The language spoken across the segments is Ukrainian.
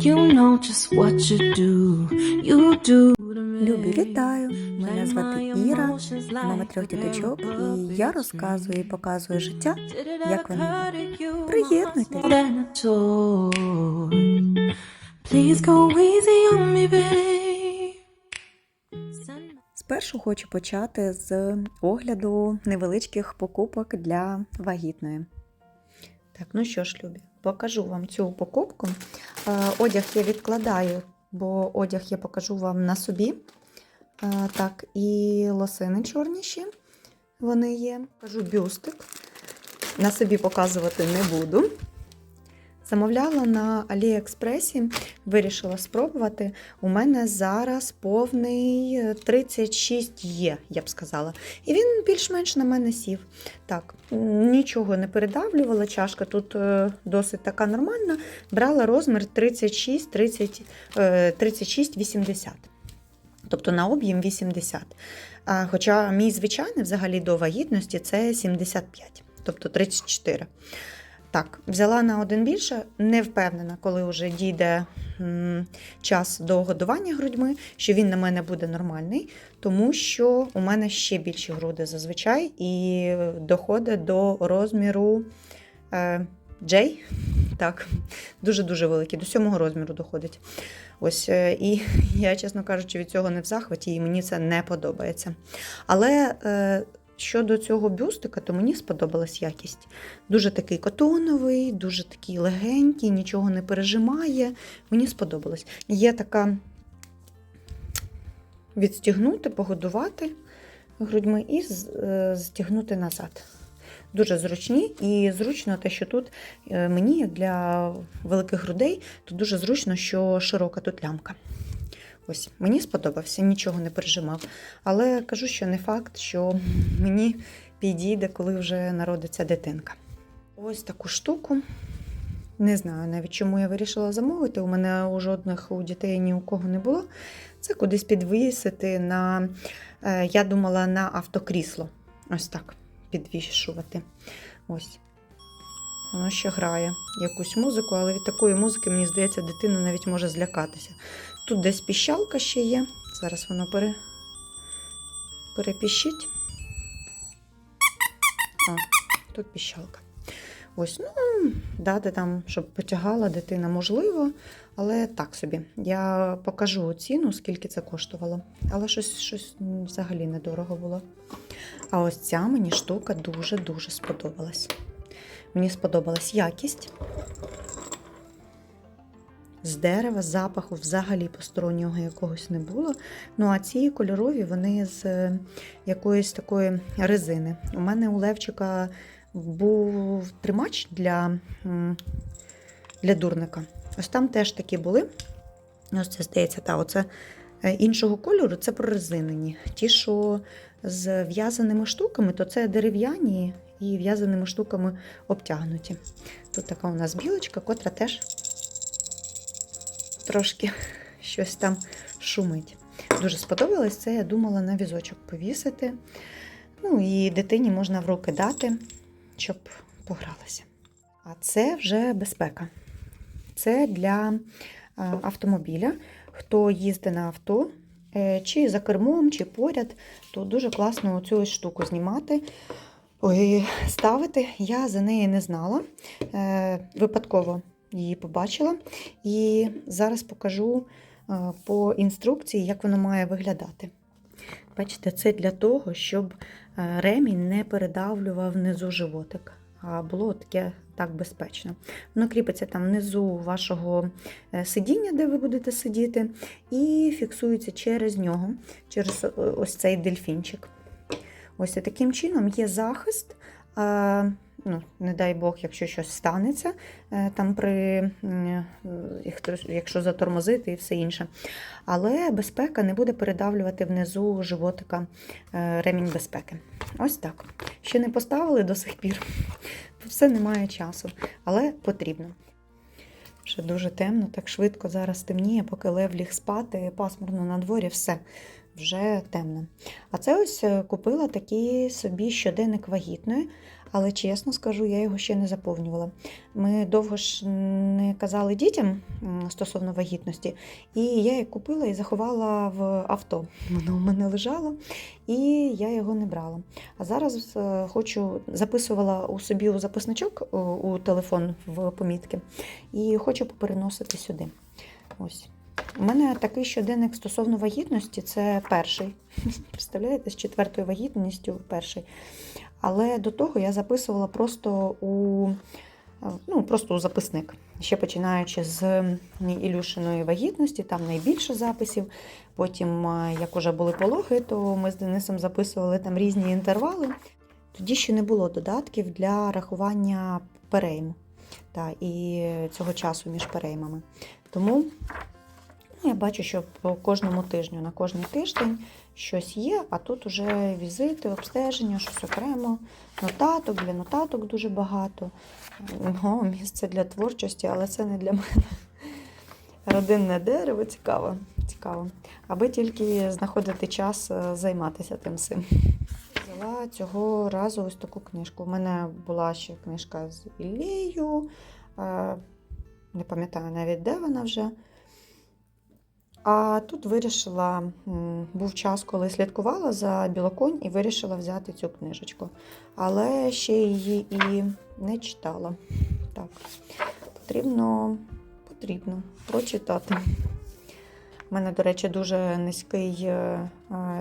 You know just what you do. You do. Любі, вітаю! Мене звати Іра, мама трьох діточок, і я розказую і показую життя, як воно. Приєднуйтесь. Спершу хочу почати з огляду невеличких покупок для вагітної. Так, ну що ж, любі, покажу вам цю покупку. Е, Одяг я відкладаю, бо одяг я покажу вам на собі. Е, Так, і лосини чорніші. Вони є. Кажу бюстик. На собі показувати не буду. Замовляла на Аліекспресі, вирішила спробувати. У мене зараз повний е, 36 є, я б сказала. І він більш-менш на мене сів. Так, нічого не передавлювала. Чашка тут е, досить така нормальна. Брала розмір 36, 30, е, 36 80. Тобто на об'єм 80. А, хоча мій звичайний взагалі до вагітності це 75, тобто 34. Так, взяла на один більше, не впевнена, коли вже дійде час до годування грудьми, що він на мене буде нормальний, тому що у мене ще більші груди зазвичай і доходить до розміру е, J. Так, дуже-дуже великий, до сьомого розміру доходить. Ось, е, і я, чесно кажучи, від цього не в захваті, і мені це не подобається. Але е, щодо цього бюстика, то мені сподобалась якість. Дуже такий котоновий, дуже такий легенький, нічого не пережимає. Мені сподобалось. Є така відстігнути, погодувати грудьми і з- е, назад. Дуже зручні і зручно те, що тут е, мені, як для великих грудей, то дуже зручно, що широка тут лямка. Ось, мені сподобався, нічого не пережимав. Але кажу, що не факт, що мені підійде, коли вже народиться дитинка. Ось таку штуку. Не знаю навіть чому я вирішила замовити. У мене у жодних у дітей ні у кого не було. Це кудись підвісити на, е, я думала, на автокрісло. Ось так підвішувати. Ось. Воно ще грає якусь музику, але від такої музики, мені здається, дитина навіть може злякатися. Тут десь піщалка ще є. Зараз воно пере... перепіщить. О, тут піщалка. Ось, ну, дати там, щоб потягала дитина, можливо, але так собі. Я покажу ціну, скільки це коштувало. Але щось, щось взагалі недорого було. А ось ця мені штука дуже-дуже сподобалась. Мені сподобалась якість. З дерева, запаху взагалі постороннього якогось не було. Ну, а ці кольорові вони з е, якоїсь такої резини. У мене у Левчика був тримач для, для дурника. Ось там теж такі були. Ось це здається, та оце е, іншого кольору це прорезинені. Ті, що з в'язаними штуками, то це дерев'яні і в'язаними штуками обтягнуті. Тут така у нас білочка, котра теж трошки щось там шумить. Дуже сподобалось це, я думала на візочок повісити. Ну і дитині можна в руки дати, щоб погралася. А це вже безпека. Це для автомобіля. Хто їздить на авто, е, чи за кермом, чи поряд, то дуже класно цю ось штуку знімати. Ой, ставити. Я за неї не знала. Е, випадково її побачила. І зараз покажу е, по інструкції, як воно має виглядати. Бачите, це для того, щоб е, ремінь не передавлював внизу животик, а було таке так безпечно. Воно кріпиться там внизу вашого е, сидіння, де ви будете сидіти, і фіксується через нього, через ось цей дельфінчик. Ось таким чином є захист. Ну, не дай Бог, якщо щось станеться, е, там при, е, як- якщо затормозити і все інше. Але безпека не буде передавлювати внизу животика е, ремінь безпеки. Ось так. Ще не поставили до сих пір. Все немає часу, але потрібно. Ще дуже темно, так швидко зараз темніє, поки лев ліг спати, пасмурно на дворі, все вже темно. А це ось купила такий собі щоденник вагітної. Але чесно скажу, я його ще не заповнювала. Ми довго ж не казали дітям стосовно вагітності, і я її купила і заховала в авто. Воно у мене лежало, і я його не брала. А зараз е, хочу записувала у собі у записничок у, у телефон в помітки, і хочу попереносити сюди. Ось. У мене такий щоденник стосовно вагітності це перший. Представляєте, з четвертою вагітністю перший. Але до того я записувала просто у, е, ну, просто у записник. Ще починаючи з Ілюшиної вагітності, там найбільше записів. Потім, е, як уже були пологи, то ми з Денисом записували там різні інтервали. Тоді ще не було додатків для рахування перейму та, і цього часу між переймами. Тому ну, я бачу, що по кожному тижню, на кожний тиждень щось є, а тут уже візити, обстеження, щось окремо, нотаток, для нотаток дуже багато. О, місце для творчості, але це не для мене. Родинне дерево цікаво, цікаво. Аби тільки знаходити час е, займатися тим всім. Взяла цього разу ось таку книжку. У мене була ще книжка з Іллею, е, не пам'ятаю навіть, де вона вже. А тут вирішила, був час, коли слідкувала за білоконь і вирішила взяти цю книжечку. Але ще її і не читала. Так, потрібно, потрібно прочитати. У мене, до речі, дуже низький е, е,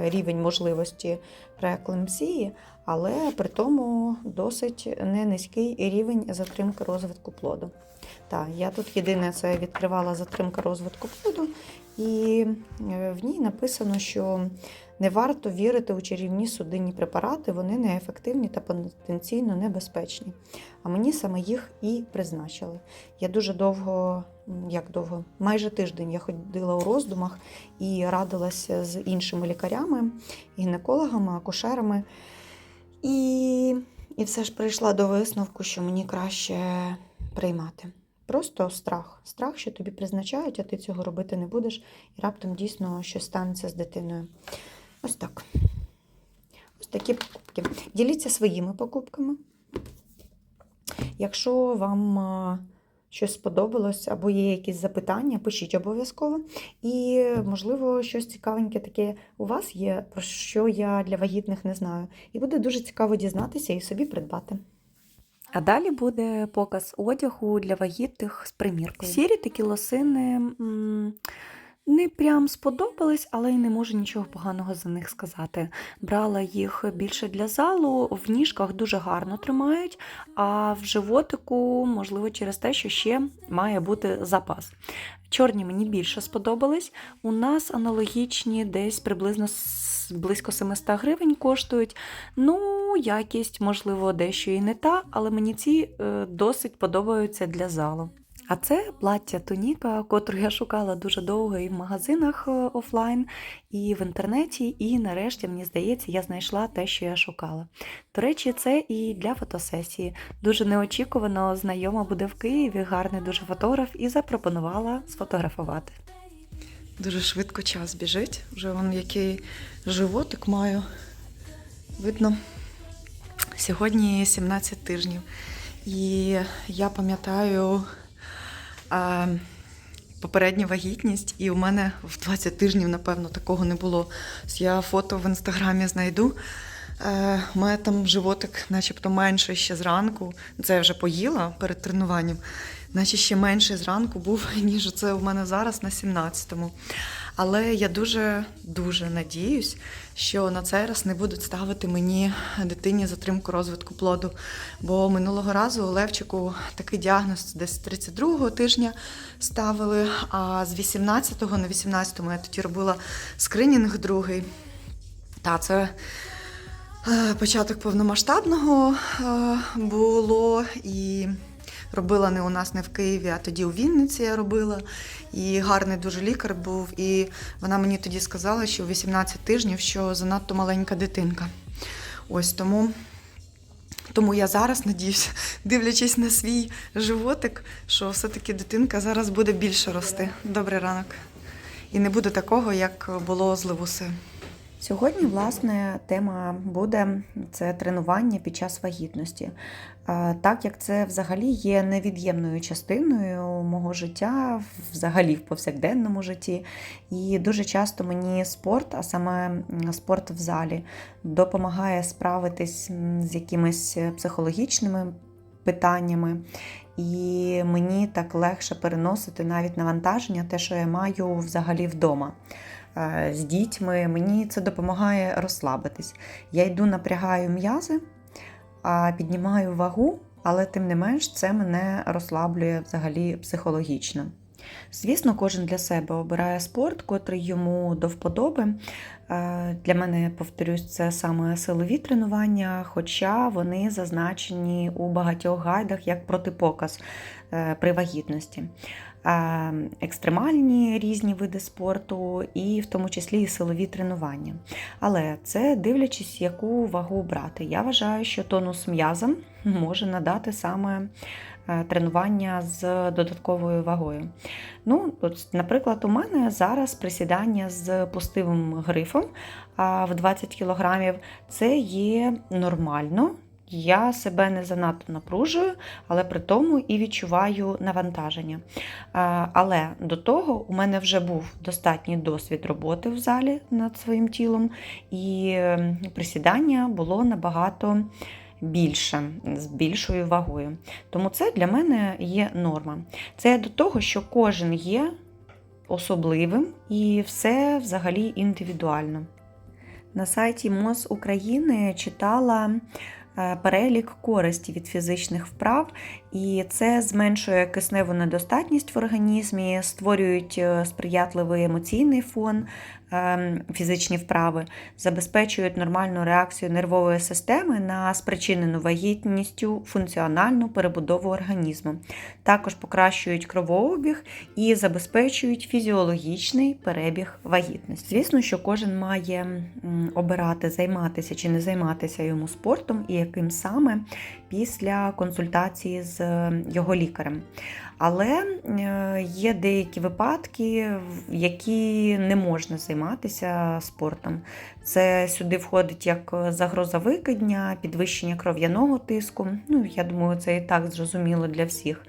рівень можливості прееклампсії, але при тому досить не низький рівень затримки розвитку плоду. Так, я тут єдине це відкривала затримка розвитку плоду, і е, в ній написано, що не варто вірити у чарівні судинні препарати, вони неефективні та потенційно небезпечні. А мені саме їх і призначили. Я дуже довго, як довго, майже тиждень я ходила у роздумах і радилася з іншими лікарями, гінекологами, акушерами. І, і все ж прийшла до висновку, що мені краще приймати. Просто страх. Страх, що тобі призначають, а ти цього робити не будеш, і раптом дійсно щось станеться з дитиною. Ось так. Ось такі покупки. Діліться своїми покупками. Якщо вам щось сподобалось або є якісь запитання, пишіть обов'язково. І, можливо, щось цікавеньке таке у вас є, про що я для вагітних не знаю. І буде дуже цікаво дізнатися і собі придбати. А далі буде показ одягу для вагітних з приміркою. Сірі такі лосини не прям сподобались, але й не можу нічого поганого за них сказати. Брала їх більше для залу, в ніжках дуже гарно тримають, а в животику, можливо, через те, що ще має бути запас. Чорні мені більше сподобались. У нас аналогічні десь приблизно близько 700 гривень коштують. Ну, якість, можливо, дещо і не та, але мені ці е, досить подобаються для залу. А це плаття Тоніка, котру я шукала дуже довго і в магазинах е, офлайн, і в інтернеті. І нарешті, мені здається, я знайшла те, що я шукала. До речі, це і для фотосесії. Дуже неочікувано знайома буде в Києві, гарний дуже фотограф, і запропонувала сфотографувати. Дуже швидко час біжить. Вже вон який животик маю. Видно, сьогодні 17 тижнів. І я пам'ятаю а, попередню вагітність, і у мене в 20 тижнів, напевно, такого не було. Я фото в інстаграмі знайду. Е, У мене там животик, начебто, менше ще зранку. Це я вже поїла перед тренуванням, наче ще менше зранку був, ніж це у мене зараз на 17-му. Але я дуже дуже надіюсь, що на цей раз не будуть ставити мені дитині затримку розвитку плоду. Бо минулого разу Левчику такий діагноз десь 32-го тижня ставили, а з 18-го на 18-му я тоді робила скринінг другий. Та це е, початок повномасштабного е, було і робила не у нас, не в Києві, а тоді у Вінниці я робила. І гарний дуже лікар був. І вона мені тоді сказала, що 18 тижнів, що занадто маленька дитинка. Ось тому. Тому я зараз надіюсь, дивлячись на свій животик, що все-таки дитинка зараз буде більше рости. Добрий ранок. І не буде такого, як було з Левусею. Сьогодні, власне, тема буде це тренування під час вагітності. Так як це взагалі є невід'ємною частиною мого життя, взагалі в повсякденному житті. І дуже часто мені спорт, а саме спорт в залі, допомагає справитись з якимись психологічними питаннями. І мені так легше переносити навіть навантаження, те, що я маю взагалі вдома. Е, З дітьми мені це допомагає розслабитись. Я йду, напрягаю м'язи, піднімаю вагу, але тим не менш це мене розслаблює взагалі психологічно. Звісно, кожен для себе обирає спорт, котрий йому до вподоби. Е, Для мене, повторюсь, це саме силові тренування, хоча вони зазначені у багатьох гайдах як протипоказ е, при вагітності. Е, Екстремальні різні види спорту, і в тому числі і силові тренування. Але це дивлячись, яку вагу брати. Я вважаю, що тонус м'язам може надати саме е, тренування з додатковою вагою. Ну, от, наприклад, у мене зараз присідання з пустивим грифом в 20 кг це є нормально. Я себе не занадто напружую, але при тому і відчуваю навантаження. Але до того у мене вже був достатній досвід роботи в залі над своїм тілом, і ем, присідання було набагато більше, з більшою вагою. Тому це для мене є норма. Це до того, що кожен є особливим і все взагалі індивідуально. На сайті МОЗ України читала перелік користі від фізичних вправ, і це зменшує кисневу недостатність в організмі, створюють е, сприятливий емоційний фон, е, фізичні вправи, забезпечують нормальну реакцію нервової системи на спричинену вагітністю функціональну перебудову організму. Також покращують кровообіг і забезпечують фізіологічний перебіг вагітності. Звісно, що кожен має обирати, займатися чи не займатися йому спортом, і яким саме після консультації з е, його лікарем. Але е, є деякі випадки, які не можна займатися спортом. Це сюди входить як загроза викидня, підвищення кров'яного тиску. Ну, я думаю, це і так зрозуміло для всіх.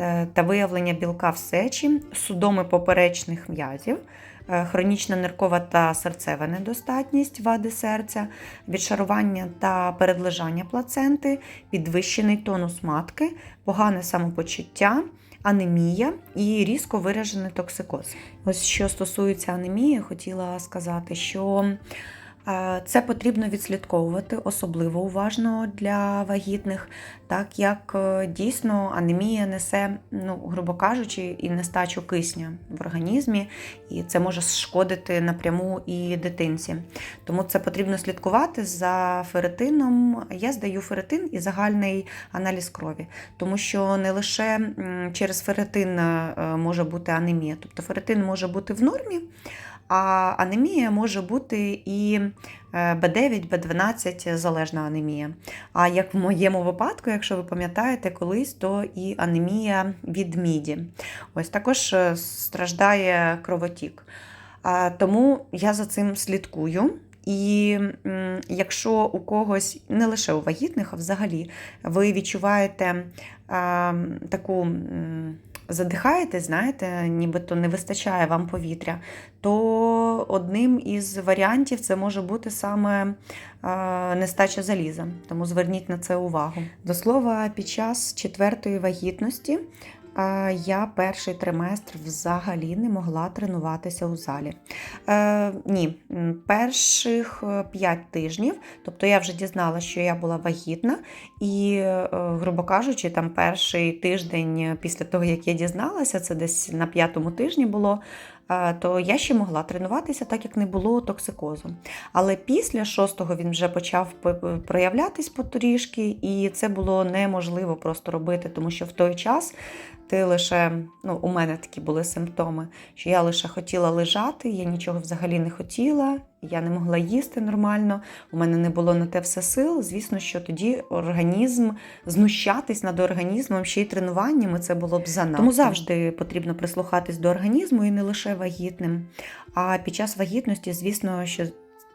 Е, Та виявлення білка в сечі, судоми поперечних м'язів, хронічна ниркова та серцева недостатність вади серця, відшарування та передлежання плаценти, підвищений тонус матки, погане самопочуття. Анемія і різко виражений токсикоз. Ось що стосується анемії, хотіла сказати, що е, це потрібно відслідковувати особливо уважно для вагітних, так як е, дійсно анемія несе, ну, грубо кажучи, і нестачу кисня в організмі, і це може шкодити напряму і дитинці. Тому це потрібно слідкувати за ферритином. Я здаю ферритин і загальний аналіз крові, тому що не лише через ферритин е, може бути анемія, тобто ферритин може бути в нормі. А анемія може бути і B9, B12 залежна анемія. А як в моєму випадку, якщо ви пам'ятаєте колись, то і анемія від міді. Ось також е, страждає кровотік. Тому я за цим слідкую. І якщо у когось, не лише у вагітних, а взагалі, ви відчуваєте а, таку. Задихаєте, знаєте, нібито не вистачає вам повітря, то одним із варіантів це може бути саме нестача заліза. Тому зверніть на це увагу. До слова, під час четвертої вагітності я перший триместр взагалі не могла тренуватися у залі. Е, ні, перших 5 тижнів, тобто я вже дізналася, що я була вагітна, і, е, грубо кажучи, там перший тиждень після того, як я дізналася, це десь на п'ятому тижні було. То я ще могла тренуватися, так як не було токсикозу. Але після шостого він вже почав проявлятись потрішки, і це було неможливо просто робити, тому що в той час ти лише, ну, у мене такі були симптоми, що я лише хотіла лежати, я нічого взагалі не хотіла, я не могла їсти нормально, у мене не було на те все сил. Звісно, що тоді організм знущатись над організмом ще й тренуваннями це було б занадто. Тому завжди потрібно прислухатись до організму і не лише вагітним. А під час вагітності, звісно, що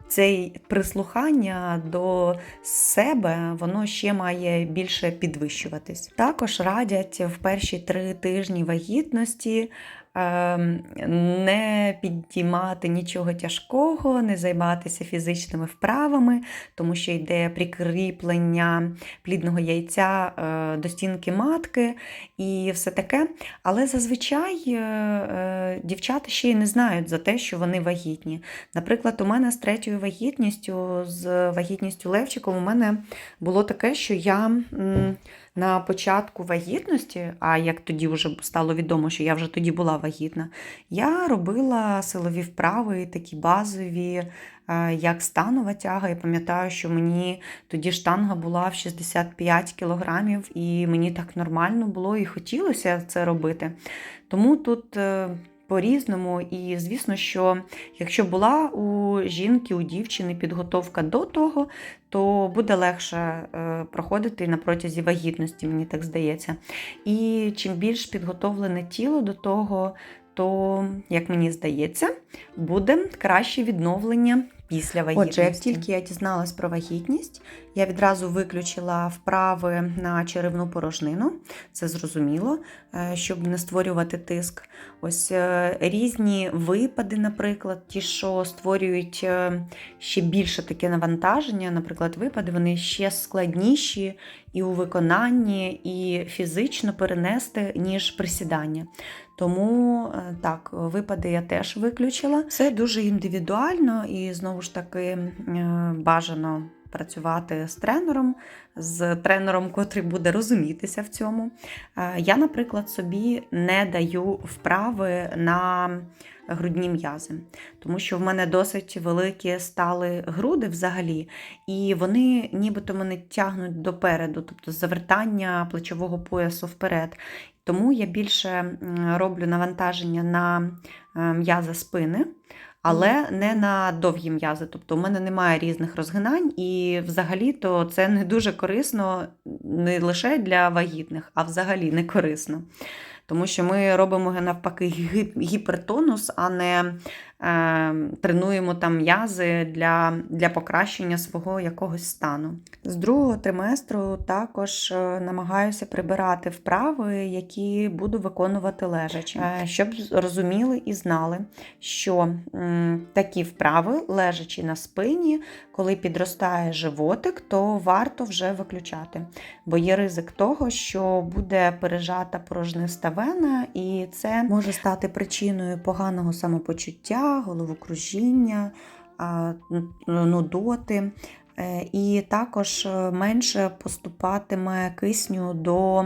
цей прислухання до себе воно ще має більше підвищуватись. Також радять в перші три тижні вагітності не підіймати нічого тяжкого, не займатися фізичними вправами, тому що йде прикріплення плідного яйця е, до стінки матки і все таке. Але зазвичай е, е, дівчата ще й не знають за те, що вони вагітні. Наприклад, у мене з третьою вагітністю, з вагітністю Левчиком, у мене було таке, що я на початку вагітності, а як тоді вже стало відомо, що я вже тоді була вагітна, я робила силові вправи, такі базові, е, як станова тяга. Я пам'ятаю, що мені тоді штанга була в 65 кілограмів, і мені так нормально було і хотілося це робити. Тому тут. По-різному, і звісно, що якщо була у жінки, у дівчини підготовка до того, то буде легше е, проходити на протязі вагітності, мені так здається. І чим більш підготовлене тіло до того, то, як мені здається, буде краще відновлення після вагітності. Отже, як тільки я дізналась про вагітність, я відразу виключила вправи на черевну порожнину, це зрозуміло, е, щоб не створювати тиск. Ось е, різні випади, наприклад, ті, що створюють е, ще більше таке навантаження, наприклад, випади, вони ще складніші і у виконанні, і фізично перенести, ніж присідання. Тому е, так, випади я теж виключила. Це дуже індивідуально і знову ж таки е, бажано працювати з тренером, з тренером, котрий буде розумітися в цьому. Е, Я, наприклад, собі не даю вправи на грудні м'язи, тому що в мене досить великі стали груди взагалі, і вони нібито мене тягнуть допереду, тобто завертання плечового поясу вперед. Тому я більше роблю навантаження на е, м'язи спини, але не на довгі м'язи. Тобто у мене немає різних розгинань, і взагалі-то це не дуже корисно не лише для вагітних, а взагалі не корисно. Тому що ми робимо навпаки гіпертонус, а не тренуємо там м'язи для, для покращення свого якогось стану. З другого триместру також е, намагаюся прибирати вправи, які буду виконувати лежачи, Е, щоб розуміли і знали, що такі вправи, лежачи на спині, коли підростає животик, то варто вже виключати. Бо є ризик того, що буде пережата порожниста вена, і це може стати причиною поганого самопочуття, головокружіння, нудоти. Е, І також е, менше поступатиме кисню до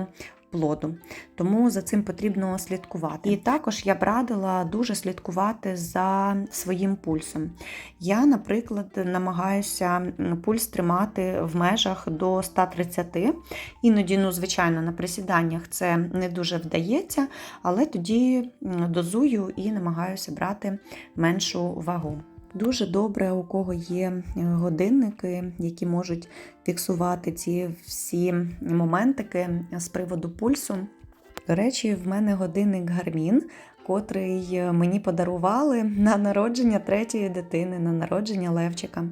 плоду. Тому за цим потрібно слідкувати. І також я б радила дуже слідкувати за своїм пульсом. Я, наприклад, намагаюся пульс тримати в межах до 130. Іноді, ну, звичайно, на присіданнях це не дуже вдається, але тоді дозую і намагаюся брати меншу вагу. Дуже добре, у кого є е, годинники, які можуть фіксувати ці всі моментики з приводу пульсу. До речі, в мене годинник Гармін, котрий е, мені подарували на народження третьої дитини, на народження Левчика.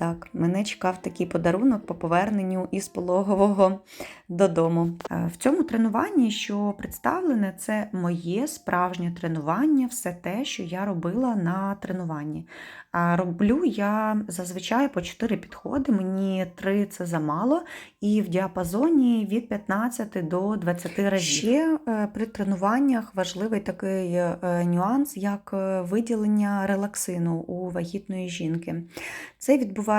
Так, мене чекав такий подарунок по поверненню із пологового додому. Е, В цьому тренуванні, що представлене, це моє справжнє тренування, все те, що я робила на тренуванні. Роблю я зазвичай по 4 підходи, мені 3 це замало, і в діапазоні від 15 до 20 разів. Ще е, при тренуваннях важливий такий е, нюанс, як виділення релаксину у вагітної жінки. Це відбувається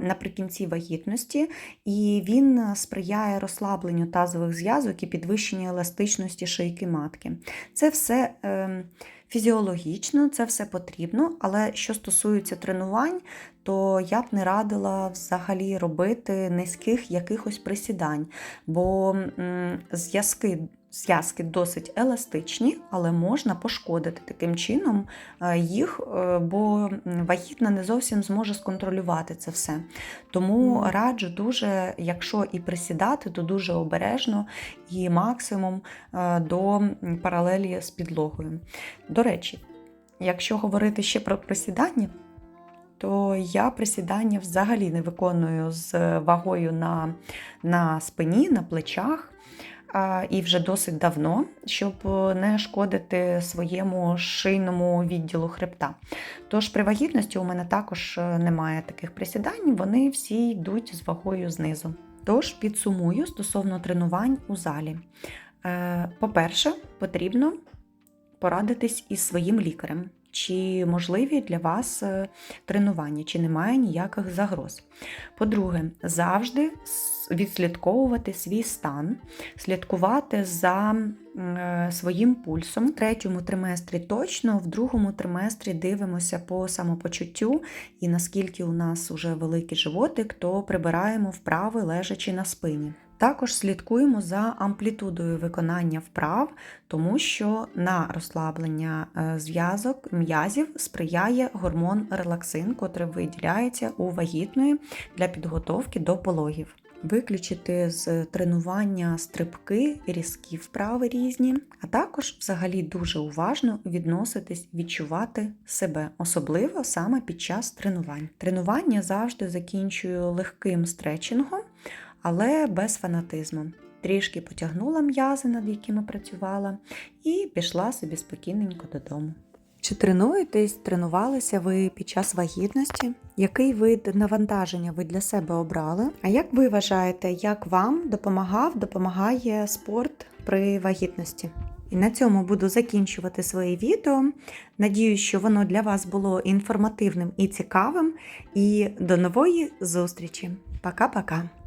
наприкінці вагітності, і він сприяє розслабленню тазових зв'язок і підвищенню еластичності шийки матки. Це все. е, Фізіологічно це все потрібно, але що стосується тренувань, то я б не радила взагалі робити низьких якихось присідань, бо зв'язки. Зв'язки досить еластичні, але можна пошкодити таким чином е, їх, е, бо вагітна не зовсім зможе сконтролювати це все. Тому раджу дуже, якщо і присідати, то дуже обережно і максимум е, до паралелі з підлогою. До речі, якщо говорити ще про присідання, то я присідання взагалі не виконую з вагою на, на спині, на плечах. І вже досить давно, щоб не шкодити своєму шийному відділу хребта. Тож при вагітності у мене також е, немає таких присідань, вони всі йдуть з вагою знизу. Тож підсумую стосовно тренувань у залі. Е, По-перше, потрібно порадитись із своїм лікарем, чи можливі для вас е, тренування, чи немає ніяких загроз. По-друге, завжди відслідковувати свій стан, слідкувати за е, своїм пульсом. В третьому триместрі точно, в другому триместрі дивимося по самопочуттю і наскільки у нас вже великий животик, то прибираємо вправи лежачи на спині. Також слідкуємо за амплітудою виконання вправ, тому що на розслаблення е, зв'язок м'язів сприяє гормон релаксин, котрий виділяється у вагітної для підготовки до пологів. Виключити з тренування стрибки, різкі вправи різні, а також взагалі дуже уважно відноситись, відчувати себе, особливо саме під час тренувань. Тренування завжди закінчую легким стретчингом, але без фанатизму. Трішки потягнула м'язи, над якими працювала, і пішла собі спокійненько додому. Чи тренуєтесь, тренувалися ви під час вагітності? Який вид навантаження ви для себе обрали? А як ви вважаєте, як вам допомагав, допомагає спорт при вагітності? І на цьому буду закінчувати своє відео. Надіюсь, що воно для вас було інформативним і цікавим. І до нової зустрічі. Пока-пока!